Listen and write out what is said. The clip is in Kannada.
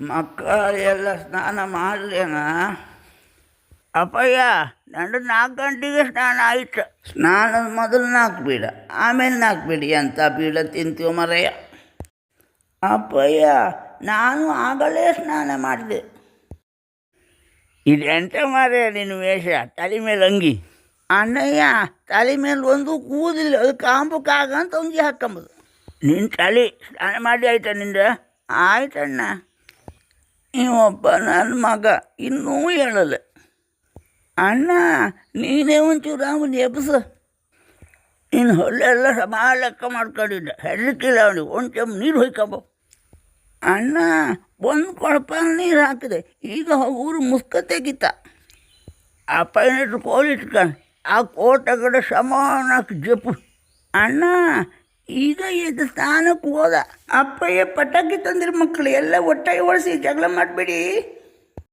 ಮಕ್ಕಳೆಲ್ಲ ಸ್ನಾನ ಮಾಡಲೇನ? ಅಪ್ಪಯ್ಯ, ನಂದು ನಾಲ್ಕು ಗಂಟೆಗೆ ಸ್ನಾನ ಆಯಿತು. ಸ್ನಾನದ ಮೊದಲು ನಾಲ್ಕು ಬೀಡ ಆಮೇಲೆ ನಾಲ್ಕು ಬೀಡಿ ಅಂತ ಬೀಡ ತಿಂತೀವಿ ಮರಯ್ಯ ಅಪ್ಪಯ್ಯ, ನಾನು ಆಗಲೇ ಸ್ನಾನ ಮಾಡಿದೆ. ಇದೆಂತ ಮಾರೇ ನಿನ್ನ ವೇಷ? ತಲೆ ಮೇಲೆ ಅಂಗಿ. ಅಣ್ಣಯ್ಯ, ತಲೆ ಮೇಲೆ ಒಂದು ಕೂದಿಲ್ಲ ಅದು ಕಾಂಬಕ್ಕಾಗಂತ ಅಂಗಿ ಹಾಕೊಂಬುದು. ನಿನ್ನ ತಲೆ ಸ್ನಾನ ಮಾಡಿ ಆಯ್ತಾ ನಿಂದ? ಆಯ್ತಣ್ಣ. ಇವೊಬ್ಬ ನನ್ನ ಮಗ. ಇನ್ನೂ ಹೇಳಲ್ಲ. ಅಣ್ಣ, ನೀನೇ ಒಂಚೂರು ಅವನು ಎಬ್ಸು ಇನ್ನು ಹೊಲ್ಲೆಲ್ಲ ಸಮ ಲೆಕ್ಕ ಮಾಡ್ಕೊಂಡಿದ್ದ. ಹೆದರಿಕಿಲ್ಲ ಅವನಿಗೆ. ಒಂದು ನೀರು ಹೊಯ್ಕೊಂಬ. ಅಣ್ಣ, ಒಂದು ಕೊಳಪ ನೀರು ಹಾಕಿದೆ. ಈಗ ಊರು ಮುಸ್ಕ ತೆಗಿತ ಆ ಏನಿಟ್ಟು ಕೋಲ್ ಆ ಕೋಟಗಡೆ ಸಮಾನಕ್ಕೆ ಜಪ್ಪು ಅಣ್ಣ ಈಗ ಎದ್ದು ಸ್ನಾನಕ್ಕೆ ಹೋದ ಅಪ್ಪಯ್ಯ ಪಟಾಕಿ ತಂದಿರ ಮಕ್ಕಳು ಎಲ್ಲ ಒಟ್ಟಾಗಿ ಒಳಿಸಿ ಜಗಳ ಮಾಡಬೇಡಿ